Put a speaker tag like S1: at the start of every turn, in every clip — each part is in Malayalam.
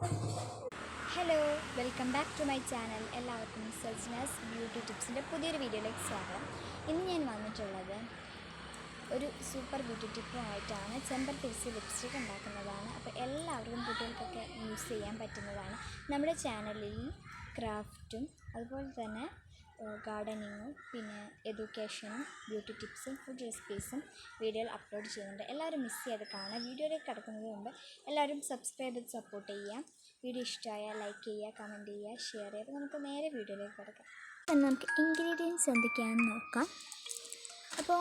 S1: Hello welcome back to my channel എല്ലാവർക്കും സജ്നസ് ബ്യൂട്ടി ടിപ്സിന്റെ പുതിയൊരു വീഡിയോയിലേക്ക് സ്വാഗതം. ഇന്ന് ഞാൻ വന്നിട്ടുള്ളത് ഒരു സൂപ്പർ ബ്യൂട്ടി ടിപ്പുമായിട്ടാണ് ചെമ്പരത്തി വെച്ച് ലിപ്സ്റ്റിക് ഉണ്ടാക്കുന്നതാണ്. അപ്പോൾ എല്ലാവർക്കും കുട്ടികൾക്കൊക്കെ യൂസ് ചെയ്യാൻ പറ്റുന്നതാണ്. നമ്മുടെ ചാനലിൽ ക്രാഫ്റ്റും അതുപോലെ തന്നെ ഗാർഡനിങ്ങും പിന്നെ എഡ്യൂക്കേഷനും ബ്യൂട്ടി ടിപ്സും ഫുഡ് റെസിപ്പീസും വീഡിയോയിൽ അപ്ലോഡ് ചെയ്യുന്നുണ്ട്. എല്ലാവരും മിസ് ചെയ്ത് കാണുക വീഡിയോയിലേക്ക് കിടക്കുന്നത് മുമ്പ് എല്ലാവരും സബ്സ്ക്രൈബ് ചെയ്ത് സപ്പോർട്ട് ചെയ്യാം വീഡിയോ ഇഷ്ടമായാൽ ലൈക്ക് ചെയ്യുക കമന്റ് ചെയ്യുക ഷെയർ ചെയ്യുക. നമുക്ക് നേരെ വീഡിയോയിലേക്ക് കിടക്കാം. നമുക്ക് ഇൻഗ്രീഡിയൻസ് എന്തൊക്കെയാണെന്ന് നോക്കാം. അപ്പോൾ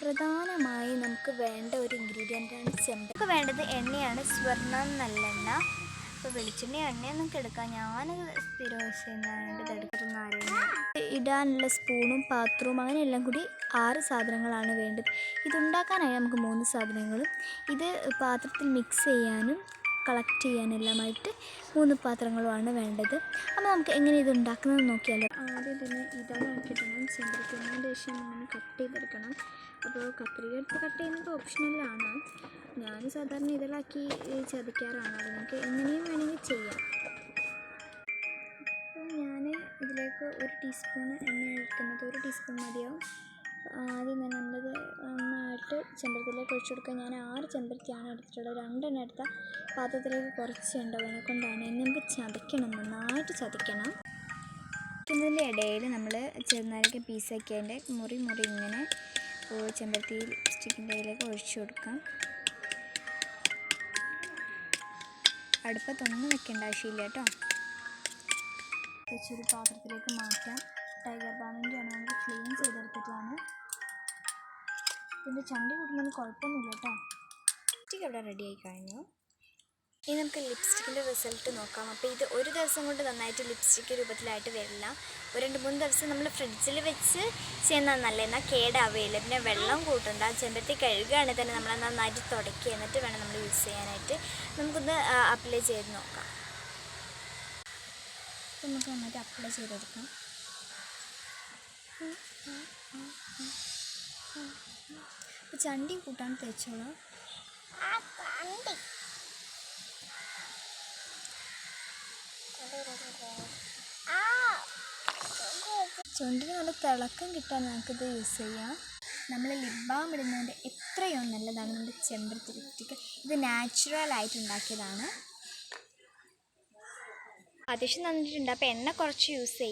S1: പ്രധാനമായി നമുക്ക് വേണ്ട ഒരു ഇൻഗ്രീഡിയന്റാണ് ചെമ്പ്. നമുക്ക് വേണ്ടത് എണ്ണയാണ്. സ്വർണം നല്ലെണ്ണ. ഇപ്പോൾ വെളിച്ചെണ്ണ എണ്ണയൊന്നും എടുക്കാം. ഞാൻ സ്ഥിരം യൂസ് ചെയ്യുന്നതായതുകൊണ്ട് ഇതെടുക്കുന്ന നാരങ്ങ ഇടാനുള്ള സ്പൂണും പാത്രവും അങ്ങനെ എല്ലാം കൂടി ആറ് സാധനങ്ങളാണ് വേണ്ടത്. ഇതുണ്ടാക്കാനായി നമുക്ക് മൂന്ന് സാധനങ്ങളും ഇത് പാത്രത്തിൽ മിക്സ് ചെയ്യാനും കളക്ട് ചെയ്യാനെല്ലാമായിട്ട് മൂന്ന് പാത്രങ്ങളുമാണ് വേണ്ടത്. അപ്പോൾ നമുക്ക് എങ്ങനെ ഇത് ഉണ്ടാക്കുന്നത് നോക്കിയാലോ. ആദ്യം തന്നെ ഇതളാക്കിയിടണം ചെമ്പരത്തിനതിന് ശേഷം നമ്മൾ കട്ട് ചെയ്തെടുക്കണം. അപ്പോൾ കത്രിക എടുത്ത് കട്ട് ചെയ്യുന്നത് ഓപ്ഷണലാണ് ഞാൻ സാധാരണ ഇതളാക്കി ചതയ്ക്കാറാണ് അത് നിങ്ങൾക്ക് എങ്ങനെയും വേണമെങ്കിൽ ചെയ്യാം. ഇതിലേക്ക് ഒരു ടീസ്പൂൺ എണ്ണ ഒഴിക്കുന്നത് ഒരു ടീസ്പൂൺ മതിയാവും. ആദ്യം തന്നെ നമ്മളത് നന്നായിട്ട് ചെമ്പരത്തിലേക്ക് ഒഴിച്ചു കൊടുക്കുക. ഞാൻ ആറ് ചെമ്പരത്തിയാണ് എടുത്തിട്ടുള്ളത്. രണ്ടെണ്ണം എടുത്ത പാത്രത്തിലേക്ക് കുറച്ച് ഉണ്ടാവും അതിനെ കൊണ്ടാണ്. ഇനി നമുക്ക് ചതയ്ക്കണം. നന്നായിട്ട് ചതയ്ക്കണം. ഇതിന്റെ ഇടയിൽ നമ്മൾ ചെറുനാരൊക്കെ പീസാക്കി അതിന്റെ മുറി മുറി ഇങ്ങനെ ചെമ്പരത്തി സ്റ്റിക്കിന്റെ ഇടയിലേക്ക് ഒഴിച്ചു കൊടുക്കാം. അടുപ്പത്തൊന്നും വെക്കേണ്ട ആവശ്യമില്ല കേട്ടോ. വെച്ചൊരു പാത്രത്തിലേക്ക് മാറ്റാം. ടൈഗർ ബാമിന്റെ ആണ് നമുക്ക് ക്ലീൻ ചെയ്തെടുത്തിട്ടാണ് ഇതിന്റെ ചണ്ടി കൂട്ടുന്നതിന് കുഴപ്പമൊന്നുമില്ല കേട്ടോ ലിപ്സ്റ്റിക് അവിടെ റെഡി ആയി കഴിഞ്ഞു. ഇനി നമുക്ക് ലിപ്സ്റ്റിക്കിന്റെ റിസൾട്ട് നോക്കാം. അപ്പോൾ ഇത് ഒരു ദിവസം കൊണ്ട് നന്നായിട്ട് ലിപ്സ്റ്റിക്ക് രൂപത്തിലായിട്ട് വരില്ല. ഒരു രണ്ട് മൂന്ന് ദിവസം നമ്മൾ ഫ്രിഡ്ജിൽ വെച്ച് ചെയ്യുന്നത് നല്ല എന്നാൽ കേടാവുകയില്ല. പിന്നെ വെള്ളം കൂട്ടണ്ട. ചെമ്പരത്തി കഴുകുകയാണെങ്കിൽ തന്നെ നമ്മൾ നന്നായിട്ട് തുടക്കി എന്നിട്ട് വേണം നമ്മൾ യൂസ് ചെയ്യാനായിട്ട്. നമുക്കൊന്ന് അപ്ലൈ ചെയ്ത് നോക്കാം. നമുക്ക് നന്നായിട്ട് അപ്ലൈ ചെയ്തെടുക്കാം. അപ്പോൾ ചണ്ടി കൂട്ടാൻ തേച്ചോളാം. ചുണ്ടിന് നല്ല തിളക്കം കിട്ടാൻ നമുക്കിത് യൂസ് ചെയ്യാം. നമ്മൾ ലിപ് ബാം ഇടുന്നതിന്റെ എത്രയോ നല്ലതാണ് നമ്മുടെ ചെമ്പരത്തി ഇത് നാച്ചുറൽ ആയിട്ട് ഉണ്ടാക്കിയതാണ്. അത്യാവശ്യം നന്നിട്ടുണ്ട് അപ്പോൾ എണ്ണ കുറച്ച് യൂസ് ചെയ്യും.